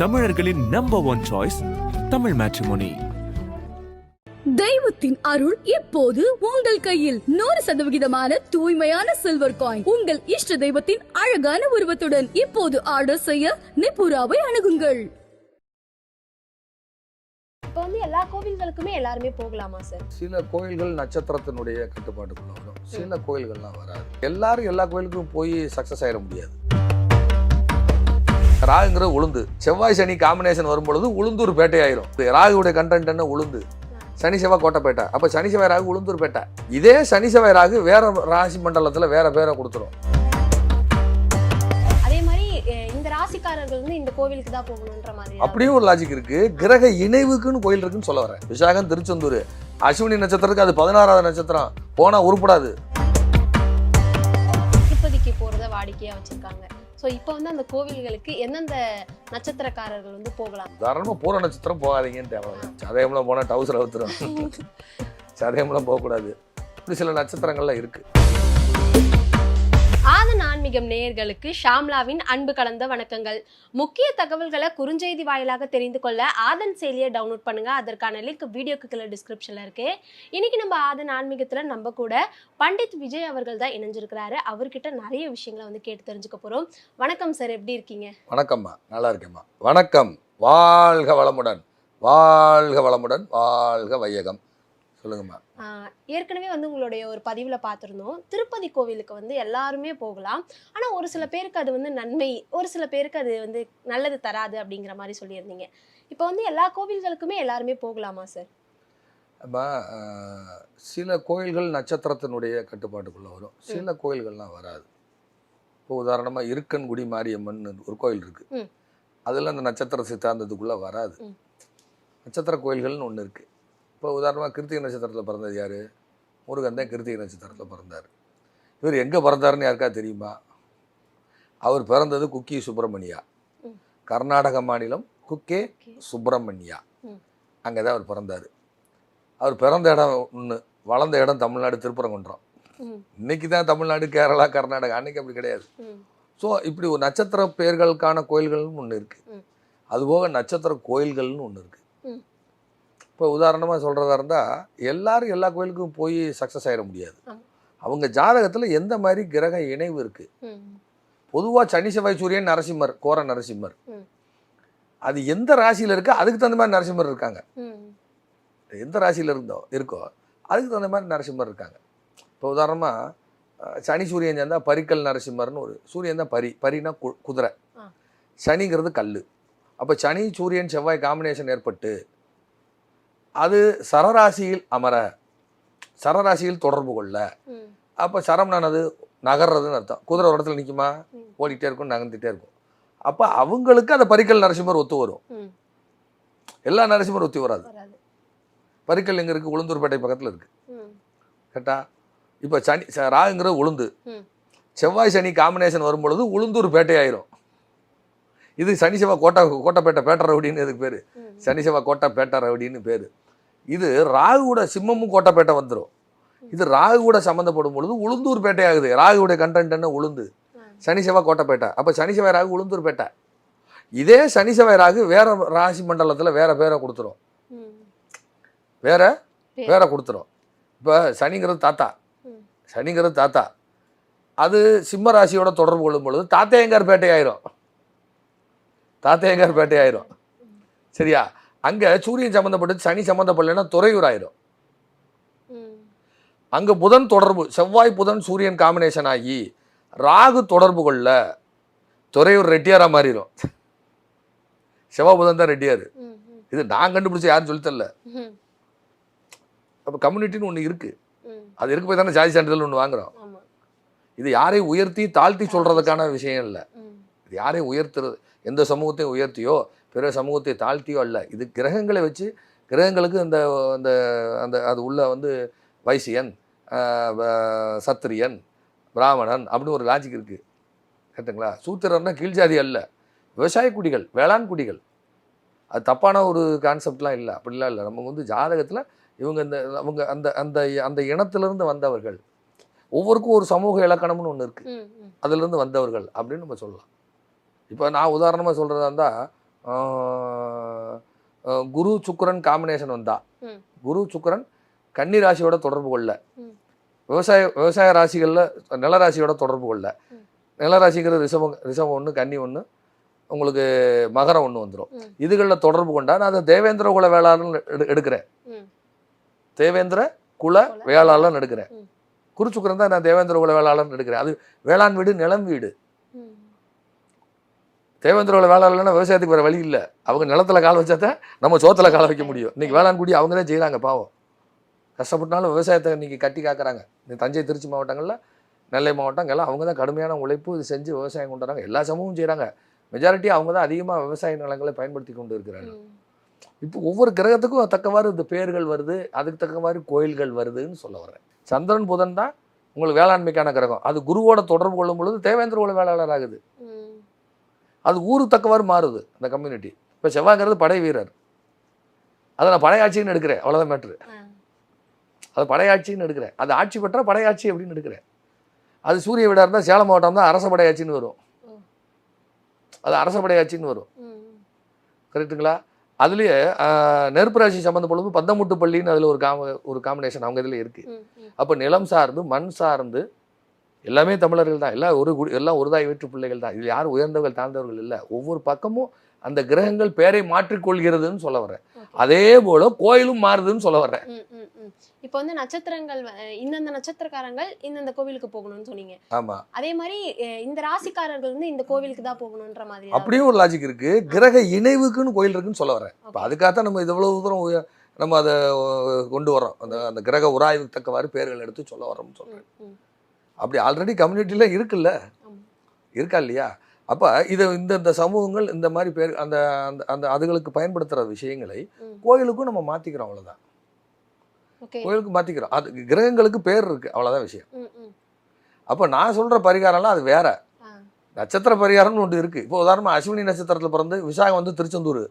தமிழர்களின் number one choice Tamil matrimony தெய்வத்தின் அருள் இப்போது உங்கள் கையில்? நூறு சதவிகிதமான தூய்மையான சில்வர் காயின் உங்கள் இஷ்ட தெய்வத்தின் அழகான உருவத்துடன் இப்போது ஆர்டர் செய்ய நிபுராவை அணுகுங்கள். இப்போ வந்து எல்லா கோவில்களுக்குமே எல்லாருமே போகலாமா சார் சில கோயில்கள் நட்சத்திரத்தினுடைய கட்டுப்பாட்டுக்குள்ள வரும். சில கோயில்கள்லாம் வராது. எல்லாரும் எல்லா கோயிலுக்கும் போய் சக்ஸஸ் ஆயிட முடியாது. ராகுங்கிற உளுந்து. செவ்வாய் சனி காம்பினேஷன் வரும்பொழுது உளுந்தூர் பேட்டை ஆயிரும் ராகுடைய கண்டென்ட் என்ன? உளுந்து. சனி செவ்வாய் கோட்டைப்பேட்டை. அப்போ சனி செவ்வாய் ராகு உளுந்தூர் பேட்டை. இதே சனி செவ்வாய் ராகு வேற ராசி மண்டலத்தில் வேற பேரை கொடுத்துரும். அப்படியும் ஒரு லாஜிக் இருக்கு. கிரக இணைவுக்குன்னு கோயில் இருக்குன்னு சொல்ல வரேன் விசாகம் திருச்செந்தூர். அஸ்வினி நட்சத்திரத்துக்கு அது பதினாறாவது நட்சத்திரம். போனா உருப்படாது. ஸோ இப்போ வந்து அந்த கோவில்களுக்கு எந்தெந்த நட்சத்திரக்காரர்கள் வந்து போகலாம்? தாராளமாக பூர நட்சத்திரம் போகாதீங்கன்னு தேவை சதயம்லாம் போனால் டவுசர் அவுத்துரும் சதயம்லாம் போகக்கூடாது. இப்படி சில நட்சத்திரங்கள்லாம் இருக்குது ஆதன் ஆன்மீகம் நேயர்களுக்கு ஷாம்லாவின் அன்பு கலந்த வணக்கங்கள். முக்கிய தகவல்களை குறுஞ்செய்தி வாயிலாக தெரிந்து கொள்ள ஆதன் செயலியை டவுன்லோட் பண்ணுங்க. அதற்கான லிங்க் வீடியோக்கு கீழே டிஸ்கிரிப்ஷன்ல இருக்கு. இன்னைக்கு நம்ம ஆதன் ஆன்மீகத்துல நம்ம கூட பண்டித் விஜய் அவர்கள் தான் இணைஞ்சிருக்கிறாரு. அவர்கிட்ட நிறைய விஷயங்களை வந்து கேட்டு தெரிஞ்சுக்க போறோம். வணக்கம் சார் எப்படி இருக்கீங்க? வணக்கம்மா நல்லா இருக்கேம்மா. வணக்கம். வாழ்க வளமுடன். வாழ்க வளமுடன் வாழ்க வையகம். சொல்லுங்கம்மா. ஏற்கனவே வந்து உங்களுடைய ஒரு பதிவில் பார்த்துருந்தோம் திருப்பதி கோவிலுக்கு வந்து எல்லாருமே போகலாம். ஆனால் ஒரு சில பேருக்கு அது வந்து நன்மை ஒரு சில பேருக்கு அது வந்து நல்லது தராது அப்படிங்கிற மாதிரி சொல்லியிருந்தீங்க. இப்போ வந்து எல்லா கோவில்களுக்குமே எல்லாருமே போகலாமா சார்? ஆஹ், சில கோயில்கள் நட்சத்திரத்தினுடைய கட்டுப்பாட்டுக்குள்ளே வரும். சில கோயில்கள்லாம் வராது. இப்போ உதாரணமாக இருக்கன்குடி மாரியம்மன் ஒரு கோயில் இருக்குது. அதில் அந்த நட்சத்திர சித்தாந்தத்துக்குள்ளே வராது. நட்சத்திர கோயில்கள்னு ஒன்று இருக்குது இப்போ உதாரணமாக கிருத்திகை நட்சத்திரத்தில் பிறந்தது யார்? முருகன் தான் கிருத்திகை நட்சத்திரத்தில் பிறந்தார். இவர் எங்கே பிறந்தாருன்னு யாருக்கா தெரியுமா? அவர் பிறந்தது குக்கி சுப்பிரமணியா. கர்நாடக மாநிலம் குக்கே. சுப்பிரமணியா. அங்கே தான் அவர் பிறந்தார். அவர் பிறந்த இடம் ஒன்று வளர்ந்த இடம் தமிழ்நாடு திருப்பரங்குன்றம். இன்னைக்கு தான் தமிழ்நாடு கேரளா கர்நாடகா அன்னைக்கு அப்படி கிடையாது. ஸோ இப்படி ஒரு நட்சத்திர பெயர்களுக்கான கோயில்கள்னு ஒன்று இருக்குது. அதுபோக நட்சத்திர கோயில்கள்னு ஒன்று இருக்குது. இப்போ உதாரணமாக சொல்கிறதா இருந்தால் எல்லாரும் எல்லா கோயிலுக்கும் போய் சக்ஸஸ் ஆகிட முடியாது. அவங்க ஜாதகத்தில் எந்த மாதிரி கிரக இணைவு இருக்குது பொதுவாக சனி செவ்வாய் சூரியன் நரசிம்மர் கோர நரசிம்மர். அது எந்த ராசியில் இருக்கோ அதுக்கு தகுந்த மாதிரி நரசிம்மர் இருக்காங்க. எந்த ராசியில் இருந்தோ இருக்கோ அதுக்கு தகுந்த மாதிரி நரசிம்மர் இருக்காங்க. இப்போ உதாரணமாக சனி சூரியன் சேர்ந்தா பரிக்கல் நரசிம்மர்னு ஒரு சூரியன் தான் பரி பரினா கு- குதிரை. சனிங்கிறது கல் அப்போ சனி சூரியன் செவ்வாய் காம்பினேஷன் ஏற்பட்டு அது சரராசியில் அமர சரராசியில் தொடர்பு கொள்ள. அப்போ சரம்னானது நகர்றதுன்னு அர்த்தம். குதிரை ஒரு இடத்துல நிற்குமா ம். ஓடிட்டே இருக்கும் நகர்ந்துட்டே இருக்கும். அப்போ அவங்களுக்கு அந்த பரிக்கல் நரசிம்மர் ஒத்து வரும். எல்லா நரசிம்மர் ஒத்து வராது. பரிக்கல் எங்கே இருக்குது உளுந்தூர்பேட்டை பக்கத்தில் இருக்குது கரெக்டா இப்போ சனி ராகுங்கிறது உளுந்து. செவ்வாய் சனி காம்பினேஷன் வரும்பொழுது உளுந்தூர் பேட்டை ஆயிரும். இது சனி செவ்வாய் கோட்டை கோட்டைப்பேட்டை பேட்டை ரவுடின்னு இதுக்கு பேர்? சனி செவ்வாய் கோட்டை பேட்டை ரவுடின்னு பேர். இது ராகுவோட சிம்மமும் கோட்டைப்பேட்டை வந்துடும் இது ராகுவோட சம்மந்தப்படும் பொழுது உளுந்தூர் பேட்டை ஆகுது ராகுவோட கண்டென்ட் என்ன? உளுந்து. சனி செவ்வாய் கோட்டைப்பேட்டை. அப்போ சனி செவ்வாய் ராகு உளுந்தூர் பேட்டை. இதே சனி செவ்வாய் ராகு வேற ராசி மண்டலத்தில் வேற பேரை கொடுத்துரும். வேற. வேற. கொடுத்துரும். இப்போ சனிங்கிறது தாத்தா. சனிங்கிறது தாத்தா. அது சிம்ம ராசியோட தொடர்பு கொள்ளும் பொழுது தாத்தையங்கார் பேட்டை ஆயிரும் தாத்தையங்கார் பேட்டை ஆயிரும் சரியா? அங்கே சூரியன் சம்மந்தப்பட்டு சனி சம்மந்தப்படலைன்னா துறையூர் ஆயிரும். அங்கே புதன் தொடர்பு செவ்வாய் புதன் சூரியன் காம்பினேஷன் ஆகி ராகு தொடர்பு கொள்ள துறையூர் ரெட்டியாரா மாறிடும் செவ்வாய் புதன் தான் ரெட்டியார். இது நான் கண்டுபிடிச்ச யாரும் சொல்லித் தரல ம், அப்போ கம்யூனிட்டின்னு ஒன்று இருக்குது ம், அது இருக்கு போய் தானே ஜாதி சான்றிதழ் ஒன்று வாங்குறோம். இது யாரையும் உயர்த்தி தாழ்த்தி சொல்றதுக்கான விஷயம் இல்லை. இது யாரையும் உயர்த்துறது எந்த சமூகத்தையும் உயர்த்தியோ பிற சமூகத்தை தாழ்த்தியோ அல்ல. இது கிரகங்களை வச்சு கிரகங்களுக்கு அந்த அந்த அந்த அது உள்ள வந்து வைசியன் சத்திரியன் பிராமணன் அப்படின்னு ஒரு லாஜிக் இருக்குது கரெக்டுங்களா சூத்திரர்னா கீழ்ஜாதி அல்ல. விவசாய குடிகள் வேளாண் குடிகள். அது தப்பான ஒரு கான்செப்ட்லாம் இல்லை. அப்படிலாம் இல்லை. நம்ம வந்து ஜாதகத்தில் இவங்க இந்த அவங்க அந்த அந்த அந்த இனத்திலிருந்து வந்தவர்கள். ஒவ்வொருக்கும் ஒரு சமூக இலக்கணம்னு ஒன்று இருக்குது அதிலிருந்து வந்தவர்கள் அப்படின்னு நம்ம சொல்லலாம். இப்போ நான் உதாரணமாக சொல்கிறதா இருந்தால் குரு சுக்கிரன் காம்பினேஷன் வந்தா. குரு சுக்கிரன் கன்னி ராசியோட தொடர்பு கொள்ள. விவசாய விவசாய ராசிகளில் நிலராசியோட தொடர்பு கொள்ள ம். நிலராசிங்கிறது ரிஷபம் ரிஷபம் ஒன்று கன்னி ஒன்று உங்களுக்கு மகரம் ஒன்று வந்துடும். இதுகளில் தொடர்பு கொண்டா நான் அதை தேவேந்திர குல வேளாளர்னு எடு எடுக்கிறேன். தேவேந்திர குல வேளாளர்னு எடுக்கிறேன் ம். குருச்சுக்கரன் தான் நான் தேவேந்திர குல வேளாளர்னு எடுக்கிறேன் அது வேளாண் வீடு நிலம் வீடு ம். தேவேந்திர குல வேளாளர்னா விவசாயத்துக்கு வேற வழி இல்லை. அவங்க நிலத்துல கால் வச்சா தான் நம்ம சோத்துல கால வைக்க முடியும். இன்னைக்கு வேளாண் குடி அவங்க தான் செய்கிறாங்க பாவம். கஷ்டப்பட்டாலும் விவசாயத்தை இன்னைக்கு கட்டி காக்குறாங்க. இந்த தஞ்சை திருச்சி மாவட்டங்களில் நெல்லை மாவட்டம் எல்லாம் அவங்க தான் கடுமையான உழைப்பு இது செஞ்சு விவசாயம் கொண்டு வராங்க. எல்லா சமூகமும் செய்கிறாங்க மெஜாரிட்டி அவங்க தான் அதிகமாக விவசாய நிலங்களை பயன்படுத்தி கொண்டு இருக்கிறாங்க. இப்போ ஒவ்வொரு கிரகத்துக்கும் தக்கவாறு இந்த பேர்கள் வருது அதுக்கு தக்கவாறு கோயில்கள் வருதுன்னு சொல்ல வரேன் சந்திரன் புதன் தான் உங்களுக்கு வேளாண்மைக்கான கிரகம். அது குருவோட தொடர்பு கொள்ளும் பொழுது தேவேந்திர குல வேளாளர் ஆகுது. அது ஊருக்கு தக்கவாறு மாறுது அந்த கம்யூனிட்டி இப்போ செவ்வாய்ங்கிறது படை வீரர். அதை நான் படையாட்சின்னு எடுக்கிறேன். அவ்வளோதான் மேட்ரு. அது படையாட்சின்னு எடுக்கிறேன். அது ஆட்சி பெற்றா படையாட்சி அப்படின்னு எடுக்கிறேன். அது சூரிய வீடாக இருந்தால் சேலம் மாவட்டம் தான் அரச படையாட்சின்னு வரும். அது அரச படையாட்சின்னு வரும். ம். கரெக்ட்டுங்களா? அதுலேயே நெருப்பு ராசி சம்மந்தப்படும் பந்தமுட்டு பள்ளின்னு அதில் ஒரு காம ஒரு காம்பினேஷன் அவங்க இதில் இருக்குது. அப்போ நிலம் சார்ந்து மண் சார்ந்து எல்லாமே தமிழர்கள் தான். எல்லாம் ஒரு குடி எல்லாம் ஒரு தாய் வேற்று பிள்ளைகள் தான். இது யாரும் உயர்ந்தவர்கள் தாழ்ந்தவர்கள் இல்லை. ஒவ்வொரு பக்கமும் அந்த கிரகங்கள் பேரை மாற்றிக்கொள்கிறதுன்னு சொல்ல Okay. அதே போல கோயிலும் மாறுதுன்னு சொல்ல ம். இப்போ வந்து நட்சத்திரங்கள் இந்தந்த நட்சத்திரக்காரங்கள் இந்தந்த கோவிலுக்கு போகணும்னு சொன்னீங்க. ஆமா. அதே மாதிரி இந்த ராசிக்காரர்கள் வந்து இந்த கோவிலுக்கு தான் போகணும்ன்ற மாதிரி அப்படியும் ஒரு லாஜிக் இருக்கு. கிரக இணைவுக்குன்னு கோயில் இருக்குன்னு சொல்ல வரேன் இப்போ. அதுக்காகத்தான் நம்ம இவ்வளவு தூரம் நம்ம அதை கொண்டு வரோம் அந்த அந்த கிரக உராய்வுக்கு தக்கவாறு பேர்கள் எடுத்து சொல்ல வரோம்னு சொல்றேன். அப்படி ஆல்ரெடி கம்யூனிட்டியில் இருக்குல்ல. இருக்கா இல்லையா அப்போ இதை இந்த இந்த சமூகங்கள் இந்த மாதிரி பேர் அந்த அந்த அந்த அதுகளுக்கு பயன்படுத்துகிற விஷயங்களை. கோயிலுக்கும் நம்ம மாற்றிக்கிறோம் அவ்வளோதான் ஓகே கோயிலுக்கு மாற்றிக்கிறோம் அது கிரகங்களுக்கு பேர் இருக்குது அவ்வளோதான் விஷயம். அப்போ நான் சொல்கிற பரிகாரம்லாம் அது வேற. நட்சத்திர பரிகாரம்னு ஒன்று இருக்குது இப்போ உதாரணமாக அஸ்வினி நட்சத்திரத்தில் பிறந்து விசாகம் வந்து திருச்செந்தூர்.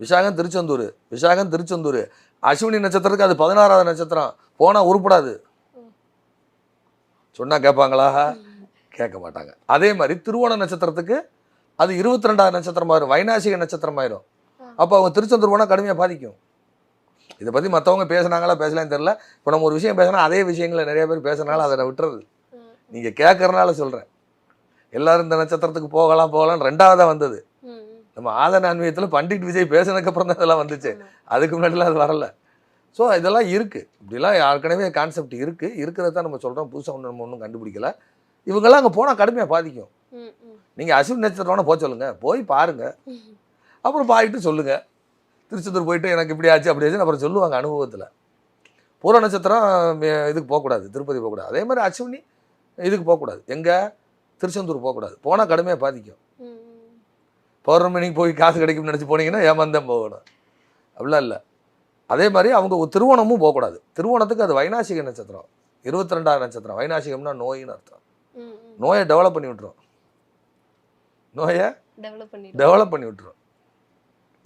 விசாகம் திருச்செந்தூர் விசாகம் திருச்செந்தூர் அஸ்வினி நட்சத்திரத்துக்கு அது பதினாறாவது நட்சத்திரம் போனால் உருப்படாது. சொன்னால் கேட்பாங்களா? கேட்க மாட்டாங்க. அதே மாதிரி திருவோண நட்சத்திரத்துக்கு அது இருபத்தி ரெண்டாவது நட்சத்திரமாயிரும் வைநாசிக நட்சத்திரமாயிரும். அப்போ அவங்க திருச்செந்தூர் போனால் கடுமையாக பாதிக்கும். இதை பற்றி மற்றவங்க பேசுனாங்களா பேசலான்னு தெரில இப்போ நம்ம ஒரு விஷயம் பேசினா அதே விஷயங்களை நிறைய பேர் பேசுனால அதை விட்டுறது. நீங்கள் கேட்கறனால சொல்கிறேன் எல்லாரும் இந்த நட்சத்திரத்துக்கு போகலாம் போகலாம் ரெண்டாவதாக வந்தது. நம்ம ஆதன ஆன்மீகத்தில் பண்டிட் விஜய் பேசினதுக்கப்புறம் தான் இதெல்லாம் வந்துச்சு. அதுக்கு முன்னாடிலாம் அது வரல. ஸோ இதெல்லாம் இருக்குது இப்படிலாம் ஏற்கனவே கான்செப்ட் இருக்குது இருக்கிறத தான் நம்ம சொல்கிறோம் புதுசாக ஒன்று நம்ம ஒன்றும் கண்டுபிடிக்கல. இவங்கெல்லாம் அங்கே போனால் கடுமையாக பாதிக்கும். நீங்கள் அஸ்வின் நட்சத்திரம்னா போக சொல்லுங்க. போய் பாருங்க. ம். அப்புறம் பாயிட்டு சொல்லுங்க. திருச்செந்தூர் போயிட்டு எனக்கு இப்படி ஆச்சு அப்படி ஆச்சுன்னு அப்புறம் சொல்லுவாங்க அனுபவத்தில். பூர நட்சத்திரம் இதுக்கு போகக்கூடாது. திருப்பதி போகக்கூடாது. அதே மாதிரி அஸ்வினி இதுக்கு போகக்கூடாது. எங்கே? திருச்செந்தூர் போகக்கூடாது. போனால் கடுமையாக பாதிக்கும். பௌர்ணமிக்கு போய் காசு கிடைக்கும்னு நினச்சி போனீங்கன்னா ஏமாந்தான் போகணும். அப்படிலாம் இல்லை. அதே மாதிரி அவங்க திருவோணமும் போகக்கூடாது. திருவோணத்துக்கு அது வைநாசிக நட்சத்திரம். இருபத்தி ரெண்டாவது நட்சத்திரம். வைநாசிகம்னா நோயின்னு அர்த்தம். நோயை டெவலப் பண்ணி விட்டுரும். நோயை டெவலப் பண்ணி விட்டுரும்.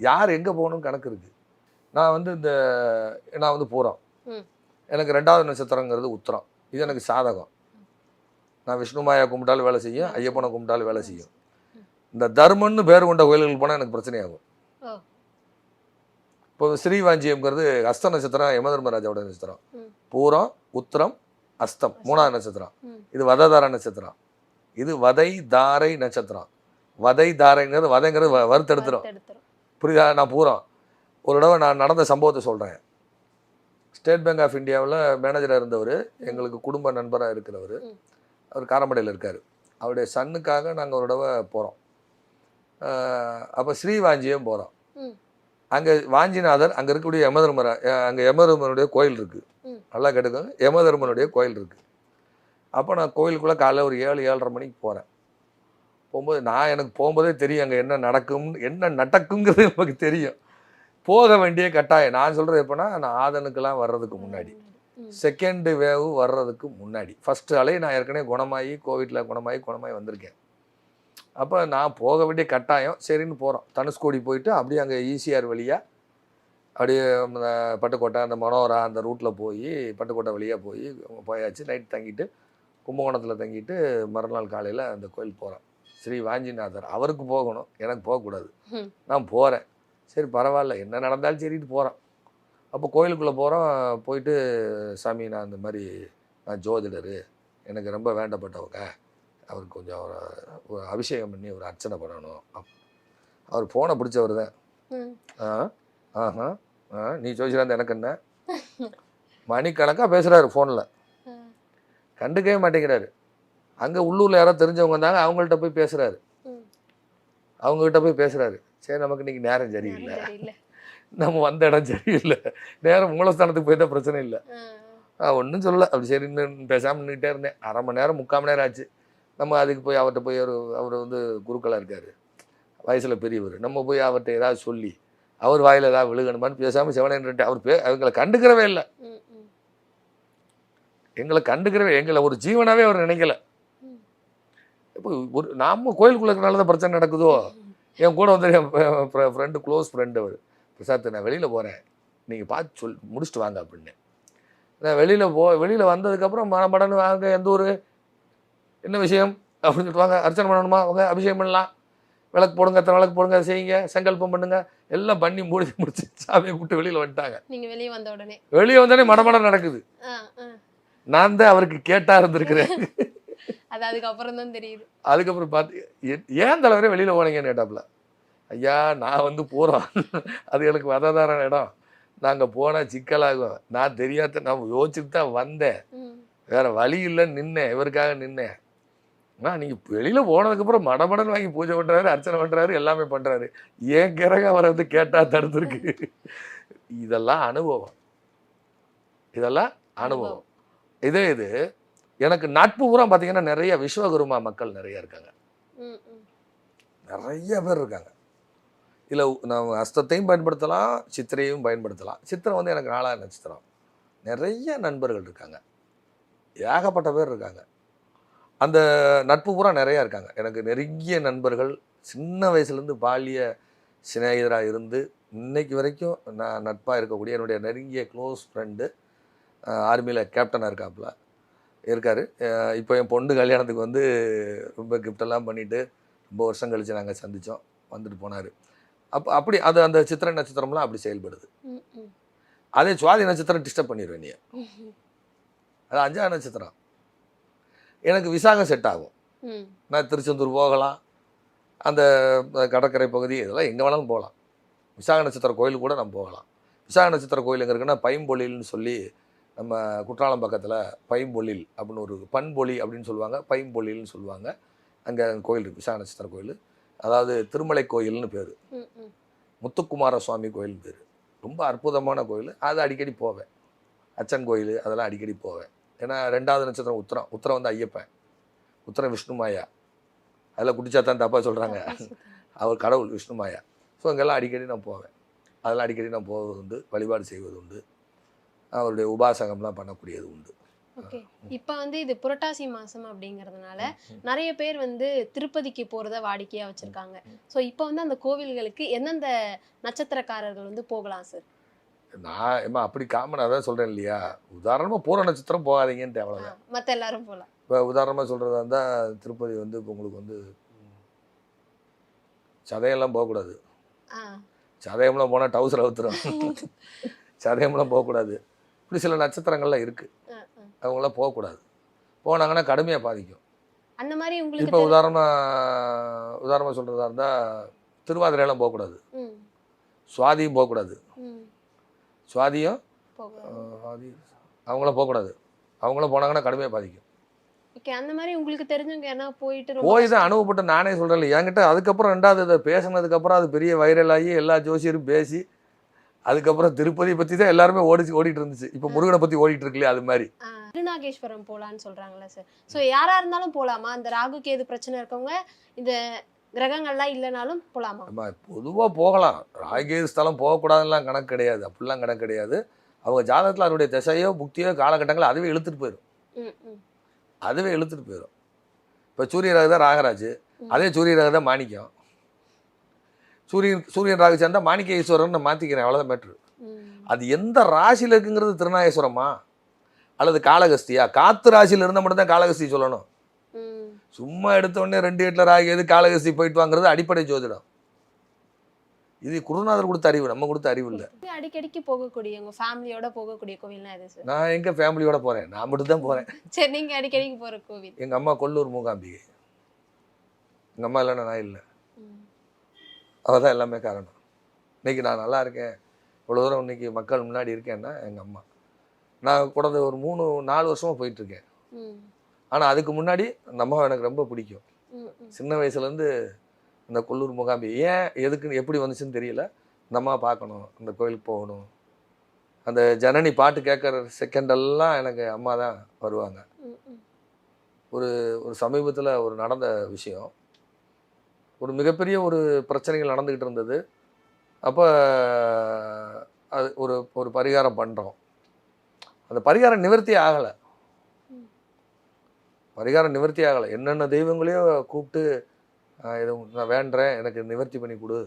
யார் எங்கே போகணும்னு கணக்கு இருக்கு. நான் வந்து இந்த நான் வந்து பூரம். எனக்கு ரெண்டாவது நட்சத்திரங்கிறது உத்தரம். இது எனக்கு சாதகம். நான் விஷ்ணுமாயா கும்பிட்டாலும் வேலை செய்யும் ஐயப்பனை கும்பிட்டாலும் வேலை செய்யும். இந்த தர்மன்னு பேர் கொண்ட கோயில்களுக்கு போனால் எனக்கு பிரச்சனையாகும். இப்போ ஸ்ரீவாஞ்சியம்ங்கிறது அஸ்த நட்சத்திரம் யமதர்மராஜாவோட நட்சத்திரம். பூரம் உத்திரம் அஸ்தம் மூணாவது நட்சத்திரம். இது வததார நட்சத்திரம். இது வதை தாரை நட்சத்திரம். வதை தாரைங்கிறது வதைங்கிறது வறுத்தெடுத்துரும். புரியுதா? நான் பூரா ஒரு தடவை நான் நடந்த சம்பவத்தை சொல்கிறேன் ஸ்டேட் பேங்க் ஆஃப் இந்தியாவில் மேனேஜராக இருந்தவர் எங்களுக்கு குடும்ப நண்பராக இருக்கிறவர். அவர் காரமடையில் இருக்கார். அவருடைய சன்னுக்காக நாங்கள் ஒரு தடவை போகிறோம் அப்போ ஸ்ரீவாஞ்சியம் போகிறோம். அங்கே வாஞ்சிநாதர் அங்கே இருக்கக்கூடிய யமதர்மரா அங்கே யமதர்மனுடைய கோயில் இருக்குது. நல்லா கேட்டுக்கோங்க. யமதர்மனுடைய கோயில் இருக்குது அப்போ நான் கோயிலுக்குள்ளே காலைல ஒரு ஏழு ஏழரை மணிக்கு போகிறேன் போகும்போது நான் எனக்கு போகும்போதே தெரியும் அங்கே என்ன நடக்கும் என்ன நடக்குங்கிறது நமக்கு தெரியும். போக வேண்டிய கட்டாயம். நான் சொல்கிறது எப்போனா நான் ஆதனுக்கெல்லாம் வர்றதுக்கு முன்னாடி. செகண்ட் வேவ் வர்றதுக்கு முன்னாடி. ஃபஸ்ட்டு அலை நான் ஏற்கனவே குணமாகி கோவிட்டில் குணமாகி குணமாகி வந்திருக்கேன். அப்போ நான் போக வேண்டிய கட்டாயம். சரின்னு போகிறோம் தனுஷ்கோடி போயிட்டு அப்படியே அங்கே ஈசிஆர் வழியாக அப்படியே அந்த பட்டுக்கோட்டை அந்த மனோரா அந்த ரூட்டில் போய் பட்டுக்கோட்டை வழியாக போய் போயாச்சு. நைட் தங்கிட்டு கும்பகோணத்தில் தங்கிட்டு மறுநாள் காலையில் அந்த கோயில் போகிறோம் ஸ்ரீ வாஞ்சிநாதர். அவருக்கு போகணும். எனக்கு போகக்கூடாது. நான் போகிறேன் சரி பரவாயில்ல. என்ன நடந்தாலும் சரிட்டு போகிறோம் அப்போ கோயிலுக்குள்ளே போகிறோம் போயிட்டு சாமி நான் இந்த மாதிரி நான் ஜோதிடர். எனக்கு ரொம்ப வேண்டப்பட்டவங்க. அவருக்கு கொஞ்சம் ஒரு அபிஷேகம் பண்ணி ஒரு அர்ச்சனை பண்ணணும். அவர் ஃபோனை பிடிச்சவர் தான். ஆ ஆஹா ஆ நீ ஜோதிடர் எனக்கு என்ன? மணிக்கணக்காக பேசுகிறாரு ஃபோனில். கண்டுக்கவே மாட்டேங்கிறாரு. அங்கே உள்ளூரில் யாரோ தெரிஞ்சவங்க இருந்தாங்க அவங்கள்ட்ட போய் பேசுகிறாரு. அவங்ககிட்ட போய் பேசுகிறாரு சரி நமக்கு இன்னைக்கு நேரம் சரியில்லை. நம்ம வந்த இடம் சரியில்லை. நேரம் மூலஸ்தானத்துக்கு போயிட்டா பிரச்சனை இல்லை. ஒன்றும் சொல்லல. அப்படி சரி பேசாமல் நின்றுட்டே இருந்தேன். அரை மணி நேரம் முக்கால் மணி நேரம் ஆச்சு. நம்ம அதுக்கு போய் அவர்கிட்ட போய் ஒரு அவர் வந்து குருக்களாக இருக்கார். வயசில் பெரியவர். நம்ம போய் அவர்கிட்ட ஏதாவது சொல்லி அவர் வாயில் ஏதாவது விழுகணுமான்னு பேசாமல் செவனேன்ட்டு அவர் பே அவங்களை கண்டுக்கிறவே இல்லை. எங்களை கண்டுக்கிறவே எங்களை ஒரு ஜீவனாவே அவர் நினைக்கல. இப்போ ஒரு நாம கோயிலுக்குள்ள இருக்கிறனால தான் பிரச்சனை நடக்குதோ? என் கூட வந்து என் ஃப்ரெண்டு க்ளோஸ் ஃப்ரெண்டு அவர். பிரசாத் நான் வெளியில் போகிறேன் நீங்கள் பார்த்து சொல் முடிச்சுட்டு வாங்க அப்படின்னு. நான் வெளியில் போ வெளியில் வந்ததுக்கப்புறம் மடமடன்னு வாங்க எந்த ஒரு என்ன விஷயம்? அப்படின்னு சொல்லிட்டு வாங்க அர்ச்சனை பண்ணணுமா? அவங்க அபிஷேகம் பண்ணலாம். விளக்கு போடுங்க அத்தனை விளக்கு போடுங்க அதை செய்யுங்க சங்கல்பம் பண்ணுங்க. எல்லாம் பண்ணி முடிச்சு முடிச்சு சாமியை கூப்பிட்டு வெளியில் வந்துட்டாங்க. நீங்க வெளியே வந்த உடனே. வெளியே வந்தோடனே மடமடம் நடக்குது. நான் தான் அவருக்கு கேட்டா இருந்திருக்கிறேன். அது அதுக்கப்புறம் தான் தெரியுது. அதுக்கப்புறம் பார்த்து ஏன் தலைவரே வெளியில் போனீங்கன்னு கேட்டாப்புல. ஐயா நான் வந்து போகிறோம் அது எனக்கு வததான இடம். நாங்கள் போனால் சிக்கலாகும். நான் தெரியாத நான் யோசிச்சுட்டு தான் வந்தேன். வேற வழி இல்லைன்னு நின்னேன். இவருக்காக நின்னேன். ஆனால் நீங்கள் வெளியில் போனதுக்கப்புறம் மடமடன் வாங்கி பூஜை பண்ணுறாரு அர்ச்சனை பண்ணுறாரு எல்லாமே பண்ணுறாரு ஏன் கிரகம் அவரை வந்து கேட்டால் தடுத்துருக்கு? இதெல்லாம் அனுபவம். இதெல்லாம் அனுபவம். இதே இது எனக்கு நட்பு பூரா பார்த்தீங்கன்னா நிறைய விஸ்வகுருமா மக்கள் நிறைய இருக்காங்க. நிறைய பேர் இருக்காங்க. இதில் நம்ம அஸ்தத்தையும் பயன்படுத்தலாம் சித்திரையும் பயன்படுத்தலாம். சித்திரை வந்து எனக்கு நாலாவது நட்சத்திரம். நிறைய நண்பர்கள் இருக்காங்க. ஏகப்பட்ட பேர் இருக்காங்க. அந்த நட்பு பூரா நிறையா இருக்காங்க. எனக்கு நெருங்கிய நண்பர்கள் சின்ன வயசுலேருந்து பாலிய சிநேகிதராக இருந்து இன்னைக்கு வரைக்கும் நான் நட்பாக இருக்கக்கூடிய என்னுடைய நெருங்கிய க்ளோஸ் ஃப்ரெண்டு ஆர்மியில் கேப்டனாக இருக்காப்புல. இருக்கார். இப்போ என் பொண்ணு கல்யாணத்துக்கு வந்து ரொம்ப கிஃப்டெல்லாம் பண்ணிவிட்டு ரொம்ப வருஷம் கழித்து நாங்கள் சந்தித்தோம் வந்துட்டு போனார். அப்போ அப்படி அது அந்த சித்திரை நட்சத்திரம்லாம் அப்படி செயல்படுது. அதே சுவாதி நட்சத்திரம் டிஸ்டர்ப் பண்ணிடுவேன் நீ. அது அஞ்சாவது நட்சத்திரம். எனக்கு விசாகம் செட் ஆகும். நான் திருச்செந்தூர் போகலாம். அந்த கடற்கரை பகுதி இதெல்லாம் எங்கே வேணாலும் போகலாம். விசாக நட்சத்திர கோயிலுக்கு கூட நம்ம போகலாம். விசாக நட்சத்திர கோயில் எங்கே இருக்குன்னா பைம்பொழில்னு சொல்லி நம்ம குற்றாலம் பக்கத்தில் பைம்பொழில் அப்படின்னு ஒரு பண்பொழி அப்படின்னு சொல்லுவாங்க. பைம்பொழில்னு சொல்லுவாங்க. அங்கே கோயில் இருக்குது விசாக நட்சத்திர கோயில். அதாவது திருமலை கோயில்னு பேர். முத்துக்குமார சுவாமி கோயில் பேர். ரொம்ப அற்புதமான கோயில். அது அடிக்கடி போவேன். அச்சன் கோயில் அதெல்லாம் அடிக்கடி போவேன். ஏன்னா ரெண்டாவது நட்சத்திரம் உத்திரம். உத்திரம் வந்து ஐயப்பன். உத்திரம் விஷ்ணுமாயா அதில் குடிச்சாத்தான் தப்பாக சொல்கிறாங்க அவர் கடவுள் விஷ்ணுமாயா ஸோ அங்கெல்லாம் அடிக்கடி நான் போவேன். அதெல்லாம் அடிக்கடி நான் போவது உண்டு வழிபாடு செய்வது உண்டு. அவருடைய உபாசகம்லாம் பண்ணக்கூடியது உண்டு. ஓகே. இப்போ வந்து இது புரட்டாசி மாசம் அப்படிங்கறதுனால நிறைய பேர் வந்து திருப்பதிக்கு போறத வாடிக்கையா வச்சிருக்காங்க. ஸோ இப்போ வந்து அந்த கோவில்களுக்கு எந்தெந்த நட்சத்திரக்காரர்கள் வந்து போகலாம் சார் நான் ஏம்மா அப்படி காமனாக தான் சொல்கிறேன் இல்லையா? உதாரணமாக பூர நட்சத்திரம் போகாதீங்கன்ட்டு அவ்வளோதான் மற்ற எல்லாரும் போகலாம் இப்போ உதாரணமாக சொல்கிறதா இருந்தால் திருப்பதி வந்து இப்போ உங்களுக்கு வந்து ம், சதயம்லாம் போகக்கூடாது. சதயம்லாம் போனால் டவுசர் அவுத்துரும். சதயம்லாம் போகக்கூடாது. இப்படி சில நட்சத்திரங்கள்லாம் இருக்குது. அவங்களாம் போகக்கூடாது. போனாங்கன்னா கடுமையாக பாதிக்கும். அந்த மாதிரி இப்போ உங்களுக்கு தெரி- உதாரணமாக உதாரணமாக சொல்கிறதா இருந்தால் திருவாதிரையெல்லாம் போகக்கூடாது. சுவாதியும் போகக்கூடாது. சுவாதியும் போகலாம் சுவாதி அவங்களாம் போகக்கூடாது. அவங்களாம் போனாங்கன்னா கடுமையாக பாதிக்கும். ஓகே அந்த மாதிரி உங்களுக்கு தெரிஞ்சவங்க என்ன போயிட்டு போய் தான் அனுபவப்பட்டு நானே சொல்கிறேன் என்கிட்ட அதுக்கப்புறம் ரெண்டாவது இதை பேசினதுக்கப்புறம் அது பெரிய வைரல் ஆகி எல்லா ஜோசியரும் பேசி அதுக்கப்புறம் திருப்பதி பற்றி தான் எல்லாருமே ஓடிச்சு ஓடிட்டு இருந்துச்சு. இப்போ முருகனை பற்றி ஓடிட்டு இருக்குல்லையே அது மாதிரி. திருநாகேஸ்வரம் போலான்னு சொல்றாங்களா சார் ஸோ யாரா இருந்தாலும் போலாமா? அந்த ராகு கேது பிரச்சனை இருக்கவங்க இந்த கிரகங்கள்லாம் இல்லைனாலும் போலாமா? நம்ம பொதுவாக போகலாம். ராகேது ஸ்தலம் போகக்கூடாதுலாம் கணக்கு கிடையாது. அப்படிலாம் கணக்கு கிடையாது. அவங்க ஜாதகத்தில் அதனுடைய திசையோ புக்தியோ காலகட்டங்களோ அதுவே இழுத்துட்டு போயிடும் அதுவே இழுத்துட்டு போயிடும் இப்போ சூரிய ராகு தான் ராகராஜ். அதே சூரிய ராகு தான் மாணிக்கம். சூரியன் சூரியன் ராகு சேர்ந்தா மாணிக்க ஈஸ்வரன் நான் மாற்றிக்கிறேன் அவ்வளோதான் மேட்ரு அது எந்த ராசியில் இருக்குங்கிறது திருநாகேஸ்வரமா அல்லது காளகஸ்தியா காத்து ராசியில் இருந்தால் மட்டும்தான் காளகஸ்தி சொல்லணும். சும்மா எடுத்த உடனே ரெண்டு எட்டில் ராகு எது காலகஸ்தி போயிட்டு வாங்குறது அடிப்படை ஜோதிடம். இது குருநாதர் கொடுத்த அறிவு நம்ம கொடுத்த அறிவு இல்லை. அடிக்கடிக்கு போகக்கூடிய உங்க ஃபேமிலியோட போகக்கூடிய கோவில்னா எது சார் நான் எங்க ஃபேமிலியோட போறேன்? நான் மட்டும் தான் போறேன். சரி நீங்க அடிக்கடிக்கு போற கோவில். எங்க அம்மா கொல்லூர் மூகாம்பிகை. எங்க அம்மா இல்லைன்னா நான் இல்லை. அவள் தான் எல்லாமே காரணம். இன்னைக்கு நான் நல்லா இருக்கேன். இவ்வளோ தூரம் இன்னைக்கு மக்கள் முன்னாடி இருக்கேன்னா எங்கள் அம்மா. நான் கடந்த ஒரு மூணு நாலு வருஷமாக போயிட்டுருக்கேன். ஆனால் அதுக்கு முன்னாடி அந்த அம்மாவை எனக்கு ரொம்ப பிடிக்கும். சின்ன வயசுலேருந்து இந்த கொல்லூர் முகாம்பி ஏன் எதுக்குன்னு எப்படி வந்துச்சுன்னு தெரியல. இந்த அம்மா பார்க்கணும் அந்த கோயிலுக்கு போகணும். அந்த ஜனனி பாட்டு கேட்குற செகண்டெல்லாம் எனக்கு அம்மா தான் வருவாங்க. ம். ஒரு சமீபத்தில் ஒரு நடந்த விஷயம். ஒரு மிகப்பெரிய ஒரு பிரச்சனைகள் நடந்துக்கிட்டு இருந்தது. அப்போ அது ஒரு ஒரு பரிகாரம் பண்ணுறோம் அந்த பரிகாரம் நிவர்த்தி ஆகலை. பரிகாரம் நிவர்த்தி ஆகலை. என்னென்ன தெய்வங்களையோ கூப்பிட்டு இது நான் வேண்டுறேன். எனக்கு நிவர்த்தி பண்ணி கொடு.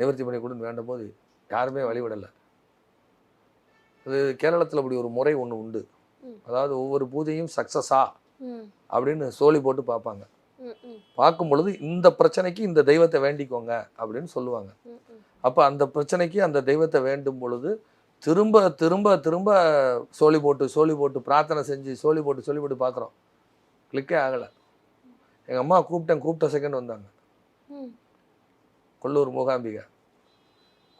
நிவர்த்தி பண்ணி கொடுன்னு வேண்டும் போது யாருமே வழிவிடலை அது கேரளத்தில் அப்படி ஒரு முறை ஒன்று உண்டு. அதாவது ஒவ்வொரு பூஜையும் சக்ஸஸா அப்படின்னு சோலி போட்டு பார்ப்பாங்க. பார்க்கும் பொழுது இந்த பிரச்சனைக்கு இந்த தெய்வத்தை வேண்டிக்கோங்க அப்படின்னு சொல்லுவாங்க. அப்போ அந்த பிரச்சனைக்கு அந்த தெய்வத்தை வேண்டும் பொழுது திரும்ப திரும்ப திரும்ப சோலி போட்டு சோலி போட்டு பிரார்த்தனை செஞ்சு சோலி போட்டு சோலி போட்டு பார்க்குறோம். கிளிக்கே ஆகலை. எங்கள் அம்மா கூப்பிட்டேன் கூப்பிட்ட செகண்ட் வந்தாங்க. கொல்லூர் மூகாம்பிகை.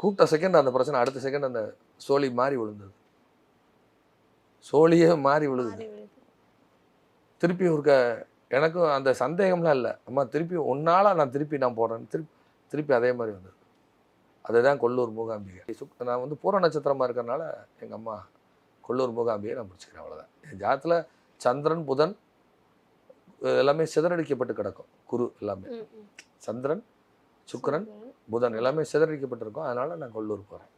கூப்பிட்ட செகண்ட் அந்த பிரச்சனை அடுத்த செகண்ட் அந்த சோலி மாறி விழுந்தது. சோழியே மாறி விழுது. திருப்பி ஒருக்க எனக்கும் அந்த சந்தேகம்லாம் இல்லை. அம்மா திருப்பி ஒன்னால நான் திருப்பி நான் போடுறேன் திருப்பி திருப்பி அதே மாதிரி வந்தது. அதுதான் கொல்லூர் மூகாம்பிகை. சுக் நான் வந்து பூர நட்சத்திரமாக இருக்கிறனால எங்கள் அம்மா கொல்லூர் மூகாம்பிகை நான் பிடிச்சிக்கிறேன் அவ்வளோதான் என் ஜாதத்தில் சந்திரன் புதன் எல்லாமே சிதறடிக்கப்பட்டு கிடக்கும். குரு எல்லாமே. சந்திரன் சுக்கிரன் புதன் எல்லாமே சிதறடிக்கப்பட்டிருக்கும். அதனால் நான் கொல்லூர் போகிறேன்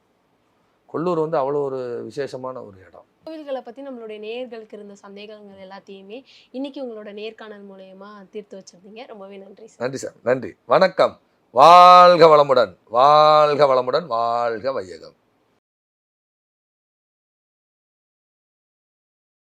கொல்லூர் வந்து அவ்வளோ ஒரு விசேஷமான ஒரு இடம். கோவில்களை பத்தி நம்மளுடைய நேயர்களுக்கு இருந்த சந்தேகங்கள் எல்லாத்தையுமே இன்னைக்கு உங்களோட நேர்காணல் மூலயமா தீர்த்து வச்சிருந்தீங்க. ரொம்பவே நன்றி சார். நன்றி சார். நன்றி. வணக்கம். வாழ்க வளமுடன். வாழ்க வளமுடன். வாழ்க வையகம்.